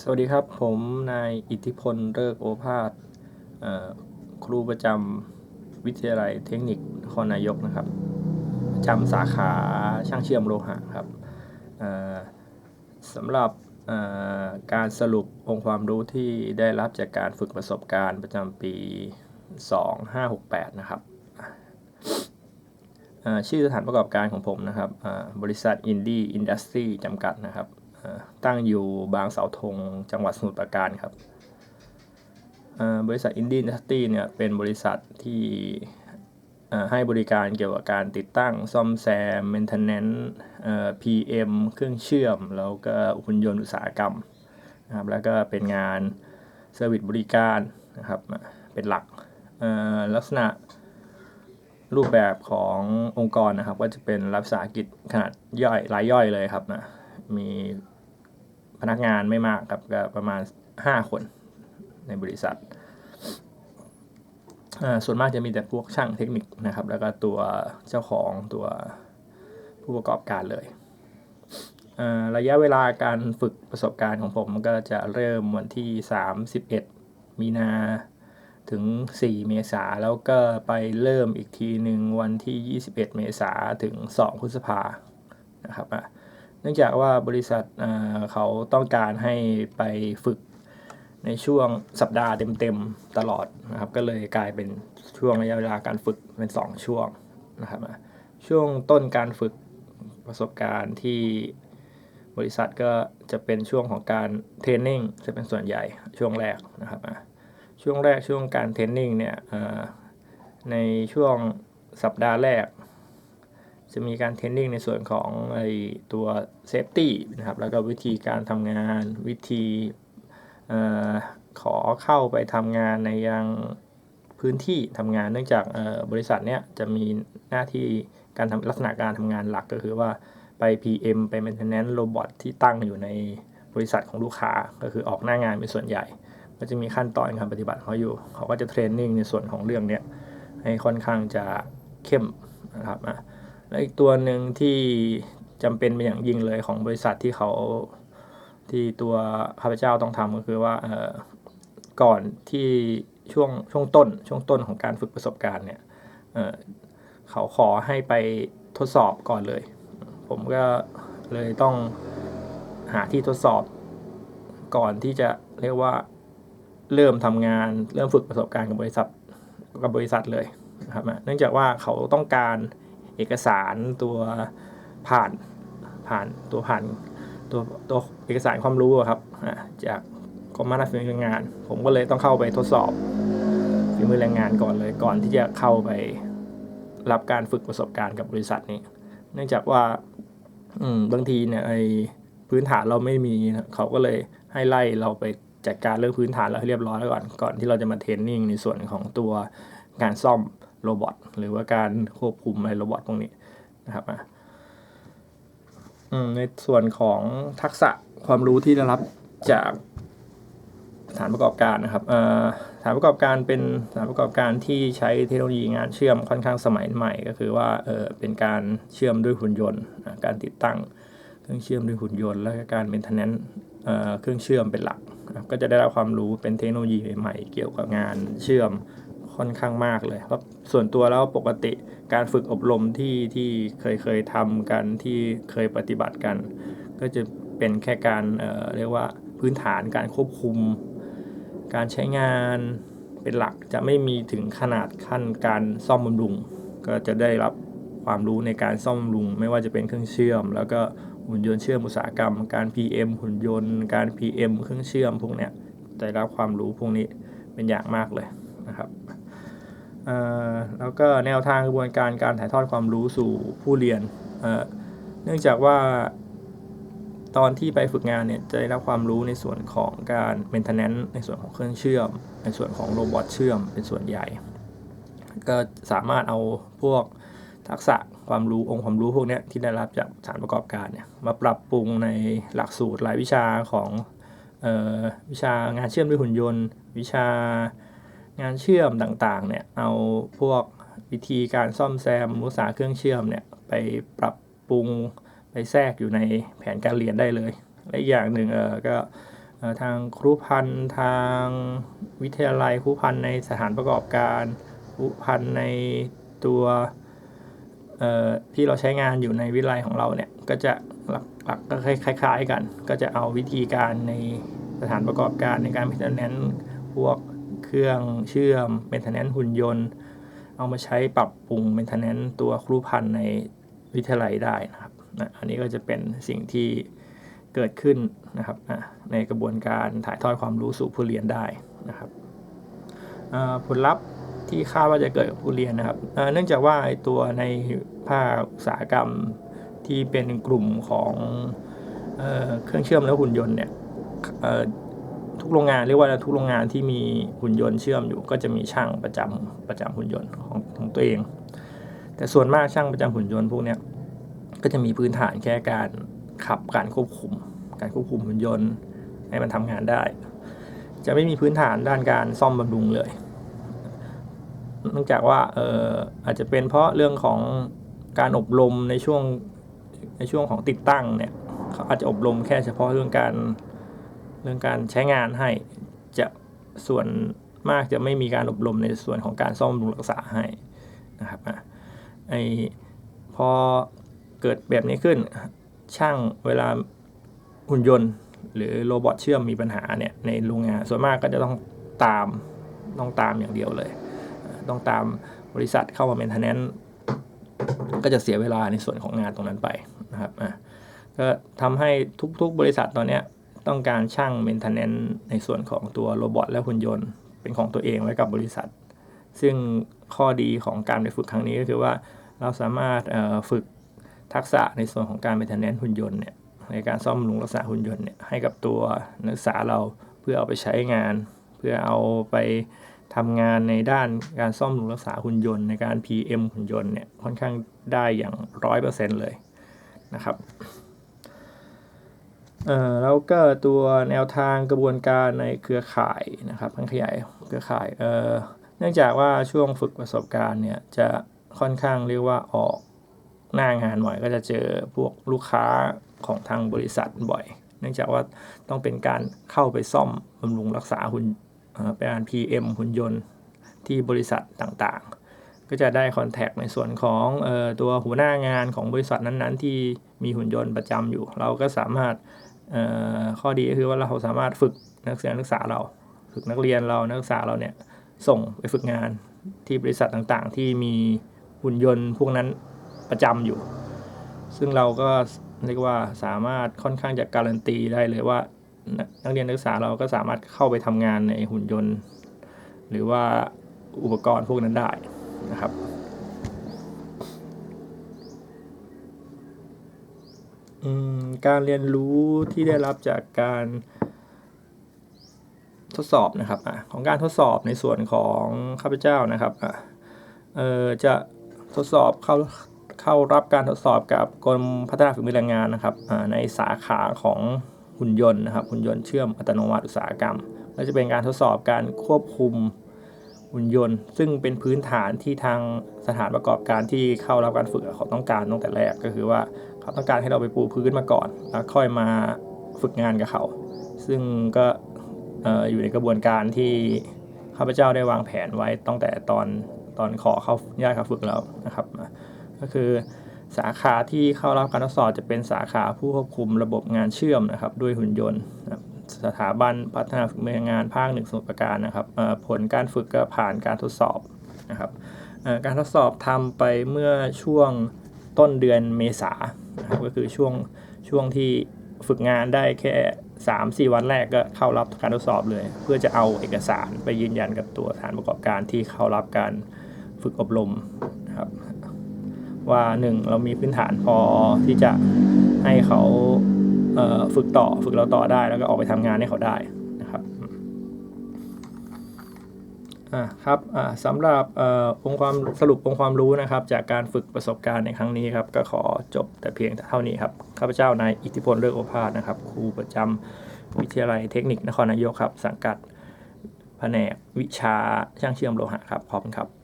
สวัสดีครับ ผมนายอิทธิพลเลิกโอภาสครูประจำวิทยาลัยเทคนิคนครนายกนะครับประจำสาขาช่างเชื่อมโลหะครับสำหรับการสรุปองค์ความรู้ที่ได้รับจากการฝึกประสบการณ์ประจำปี 2568 นะครับชื่อสถานประกอบการของผมนะครับบริษัทอินดี้อินดัสทรีจำกัดนะครับ ตั้งอยู่บางเสาธงจังหวัดสมุทรปราการครับบริษัทอินดี้อินดัสตรีเนี่ยเป็นบริษัทที่ให้บริการเกี่ยวกับการติดตั้งซ่อมแซม maintenance เอ่อ PM เครื่องเชื่อม แล้วก็หุ่นยนต์อุตสาหกรรมนะครับแล้วก็เป็นงานเซอร์วิสบริการนะครับเป็นหลักลักษณะรูปแบบขององค์กรนะครับ ก็จะเป็นรัฐวิสาหกิจขนาดย่อยรายย่อยเลยครับนะมี พนักงานไม่มากครับก็ประมาณ 5 คนในบริษัท ส่วนมากจะมีแต่พวกช่างเทคนิคนะครับ แล้วก็ตัวเจ้าของตัวผู้ประกอบการเลย ระยะเวลาการฝึกประสบการณ์ของผมก็จะเริ่มวันที่ 31 มีนาถึง 4 เมษาแล้วก็ไปเริ่มอีกทีหนึ่งวันที่ 21 เมษาถึง 2 พฤษภานะครับอะ นื่องจากว่าบริษัทเขาต้องการให้ไปฝึกในช่วงสัปดาห์เต็มๆตลอดนะครับ ก็เลยกลายเป็นช่วงระยะเวลาการฝึกเป็น 2 ช่วงนะครับ ช่วงต้นการฝึกประสบการณ์ที่บริษัทก็จะเป็นช่วงของการเทรนนิ่งจะเป็นส่วนใหญ่ช่วงแรกนะครับช่วงแรกช่วงการเทรนนิ่งเนี่ยในช่วงสัปดาห์แรก จะมีการเทรนนิ่งในส่วนของไอตัวเซฟตี้นะครับ แล้วก็วิธีการทำงานวิธีออขอเข้าไปทำงานในยังพื้นที่ทำงานเนื่องจากบริษัทเนี้ยจะมีหน้าที่การทำลักษณะการทำงานหลักก็คือว่าไป PM ไป maintenance โรบอทที่ตั้งอยู่ในบริษัทของลูกค้าก็คือออกหน้างานเป็นส่วนใหญ่ ก็จะมีขั้นตอนการปฏิบัติเขาอยู่ เขาก็จะเทรนนิ่งในส่วนของเรื่องเนี้ยให้ค่อนข้างจะเข้มนะครับอะ และอีกตัวหนึ่งที่จำเป็นเป็นอย่างยิ่งเลยของบริษัทที่เขาที่ตัวข้าพเจ้าต้องทำก็คือว่าเออก่อนที่ช่วงช่วงต้นช่วงต้นของการฝึกประสบการณ์เนี่ยเเขาขอให้ไปทดสอบก่อนเลย ผมก็เลยต้องหาที่ทดสอบก่อนที่จะเรียกว่าเริ่มทำงานเริ่มฝึกประสบการณ์กับบริษัทกับบริษัทเลยนะครับเนื่องจากว่าเขาต้องการ เอกสารตัวผ่านผ่านตัวผ่านตัวตัวเอกสารความรู้ครับจากกรมมาตรฝีมือแรงงาน ผมก็เลยต้องเข้าไปทดสอบฝีมือแรงงานก่อนเลยก่อนที่จะเข้าไปรับการฝึกประสบการณ์กับบริษัทนี้ เนื่องจากว่าบางทีเนี่ยไอพื้นฐานเราไม่มีเขาก็เลยให้ไล่เราไปจัดการเรื่องพื้นฐานเราให้เรียบร้อยแล้วก่อนก่อนที่เราจะมาเทรนนิ่งในส่วนของตัวการซ่อม โรบอทหรือว่าการควบคุมไอ้โรบอทตรงนี้นะครับอืมในส่วนของทักษะความรู้ที่ได้รับจากสถานประกอบการนะครับเอ่อสถานประกอบการเป็นสถานประกอบการที่ใช้เทคโนโลยีงานเชื่อมค่อนข้างสมัยใหม่ ก็คือว่าเออเป็นการเชื่อมด้วยหุ่นยนต์ การติดตั้งเครื่องเชื่อมด้วยหุ่นยนต์ แล้วก็การเป็นทนนเเครื่องเชื่อมเป็นหลัก ก็จะได้รับความรู้เป็นเทคโนโลยีใหม่ ๆ เกี่ยวกับงานเชื่อม ค่อนข้างมากเลยเพราะส่วนตัวแล้วปกติการฝึกอบรมที่ที่เคยเคยทำกันที่เคยปฏิบัติกัน ก็จะเป็นแค่การเอ่อเรียกว่าพื้นฐานการควบคุม การใช้งานเป็นหลักจะไม่มีถึงขนาดขั้นการซ่อมบำรุง ก็จะได้รับความรู้ในการซ่อมบำรุง ไม่ว่าจะเป็นเครื่องเชื่อม แล้วก็หุ่นยนต์เชื่อมอุตสาหกรรม การ PM หุ่นยนต์ การ PM เครื่องเชื่อมพวกเนี้ยจะได้รับความรู้พวกนี้เป็นอย่างมากเลยนะครับ แล้วก็แนวทางกระบวนการการถ่ายทอดความรู้สู่ผู้เรียน เนื่องจากว่าตอนที่ไปฝึกงานเนี่ยจะได้รับความรู้ในส่วนของการ maintenance ในส่วนของเครื่องเชื่อม ในส่วนของโรบอทเชื่อมเป็นส่วนใหญ่ ก็สามารถเอาพวกทักษะความรู้องค์ความรู้พวกนี้ที่ได้รับจากสถานประกอบการเนี่ยมาปรับปรุงในหลักสูตรรายวิชาของออวิชางานเชื่อมด้วยหุ่นยนต์ วิชา งานเชื่อมต่างๆเนี่ยเอาพวกวิธีการซ่อมแซมมุสาเครื่องเชื่อมเนี่ยไปปรับปรุงไปแทรกอยู่ในแผนการเรียนได้เลย และอย่างหนึ่งเออก็ทางครูพันทางวิทยาลัยครูพันในสถานประกอบการครูพันในตัวที่เราใช้งานอยู่ในวิทยาลัยของเราเนี่ยก็จะหลักๆก็คล้าย ๆ กัน ก็จะเอาวิธีการในสถานประกอบการในการเป็นแนนพวก เครื่องเชื่อมเป็นแนนหุ่นยนต์ เอามาใช้ปรับปรุงเป็นแนนตัวครูพันในวิทยาลัยได้นะครับนะอันนี้ก็จะเป็นสิ่งที่เกิดขึ้นนะครับอะในกระบวนการถ่ายทอดความรู้สู่ผู้เรียนได้นะครับผลลัพธ์ที่คาดว่าจะเกิดกับผู้เรียนนะครับเนื่องจากว่าตัวในภาคอุตสาหกรรมที่เป็นกลุ่มของเอเครื่องเชื่อมและหุ่นยนต์เนี่ย ทุกโรงงานเรียกว่าทุกโรงงานที่มีหุ่นยนต์เชื่อมอยู่ ก็จะมีช่างประจำประจำหุ่นยนต์ของของตัวเอง แต่ส่วนมากช่างประจำหุ่นยนต์พวกเนี้ยก็จะมีพื้นฐานแค่การขับการควบคุม การควบคุมหุ่นยนต์ ให้มันทำงานได้ จะไม่มีพื้นฐานด้านการซ่อมบำรุงเลยเนื่องจากว่าเอออาจจะเป็นเพราะเรื่องของการอบรมในช่วงในช่วงของติดตั้งเนี่ยเขาอาจจะอบรมแค่เฉพาะเรื่องการ เรื่องการใช้งานให้จะส่วนมากจะไม่มีการอบรมในส่วนของการซ่อมบำรุงรักษาให้นะครับอะไอพอเกิดแบบนี้ขึ้น ช่างเวลาหุ่นยนต์ หรือโรบอทเชื่อมมีปัญหาเนี่ยในโรงงานส่วนมากก็จะต้องตามต้องตามอย่างเดียวเลย ต้องตามบริษัทเข้ามาเป็นทนนก็จะเสียเวลาในส่วนของงานตรงนั้นไปนะครับอะก็ทำให้ทุกๆบริษัทตอนเนี้ย ต้องการช่างเมนเทนแนนในส่วนของตัวโรบอทและหุ่นยนต์ เป็นของตัวเองไว้กับบริษัท ซึ่งข้อดีของการไปฝึกครั้งนี้ก็คือว่าเราสามารถฝึกทักษะในส่วนของการเมนเทนแนนหุ่นยนต์เนี่ยในการซ่อมบำรุงรักษาหุ่นยนต์เนี่ยให้กับตัวนักศึกษาเราเพื่อเอาไปใช้งาน เพื่อเอาไปทำงานในด้านการซ่อมบำรุงรักษาหุ่นยนต์ในการ PM หุ่นยนต์เนี่ยค่อนข้างได้อย่างร้อยเปอร์เซ็นต์เลยนะครับ แล้วก็ตัวแนวทางกระบวนการในเครือข่ายนะครับทั้งขยายเครือข่ายเนื่องจากว่าช่วงฝึกประสบการณ์เนี่ยจะค่อนข้างเรียกว่าออกหน้างานบ่อยก็จะเจอพวกลูกค้าของทางบริษัทบ่อย เนื่องจากว่าต้องเป็นการเข้าไปซ่อมบำรุงรักษาหุ่นเอ่อเป็นการ PM หุ่นยนต์ที่บริษัทต่างๆ ก็จะได้คอนแทคในส่วนของอตัวหัวหน้างานของบริษัทนั้นๆ ที่มีหุ่นยนต์ประจำอยู่ เราก็สามารถ ข้อดีก็คือว่าเราสามารถฝึกนักศึกษานักศึกษาเรา ฝึกนักเรียนเรานักศึกษาเราเนี่ยส่งไปฝึกงานที่บริษัทต่างๆ ที่มีหุ่นยนต์พวกนั้นประจำอยู่ ซึ่งเราก็เรียกว่าสามารถค่อนข้างจะการันตีได้เลยว่า นักนักเรียนนักศึกษาเราก็สามารถเข้าไปทำงานในหุ่นยนต์ หรือว่าอุปกรณ์พวกนั้นได้นะครับ อืม การเรียนรู้ที่ได้รับจากการทดสอบนะครับอะของการทดสอบในส่วนของข้าพเจ้านะครับอะเออจะทดสอบเข้าเข้ารับการทดสอบกับกรมพัฒนาฝีมือแรงงานนะครับอ่าในสาขาของหุ่นยนต์นะครับหุ่นยนต์เชื่อมอัตโนมัติอุตสาหกรรมก็จะเป็นการทดสอบการควบคุม หุ่นยนต์ ซึ่งเป็นพื้นฐานที่ทางสถานประกอบการที่เข้ารับการฝึกเขาต้องการตั้งแต่แรกก็คือว่าเขาต้องการให้เราไปปูพื้นมาก่อน แล้วค่อยมาฝึกงานกับเขา ซึ่งก็เอ่อยู่ในกระบวนการที่ข้าพเจ้าได้วางแผนไว้ตั้งแต่ตอนตอนขอเข้าย้ายเข้าฝึกแล้วนะครับก็คือสาขาที่เข้ารับการทดสอบจะเป็นสาขาผู้ควบคุมระบบงานเชื่อมนะครับด้วยหุ่นยนต์ สถาบันพัฒนาฝีมืองงานภาคหนึ่งสมุทรปราการนะครับผลการฝึกก็ผ่านการทดสอบนะครับการทดสอบทำไปเมื่อช่วงต้นเดือนเมษานะครับก็คือช่วงช่วงที่ฝึกงานได้แค่ 3 4 วันแรกก็เข้ารับการทดสอบเลย เพื่อจะเอาเอกสารไปยืนยันกับตัวสถานประกอบการที่เข้ารับการฝึกอบรมนะครับว่า 1 เรามีพื้นฐานพอที่จะให้เขา ฝึกต่อฝึกเราต่อได้แล้วก็ออกไปทำงานให้เขาได้นะครับอ่าครับอ่าสำหรับเอ่องค์ความสรุปองค์ความรู้นะครับ จากการฝึกประสบการณ์ในครั้งนี้ครับ ก็ขอจบแต่เพียงเท่านี้ครับข้าพเจ้านายอิทธิพลเลิกโอภาสนะครับ ครูประจำวิทยาลัยเทคนิคนครนายกครับ สังกัดแผนกวิชาช่างเชื่อมโลหะครับขอบคุณครับ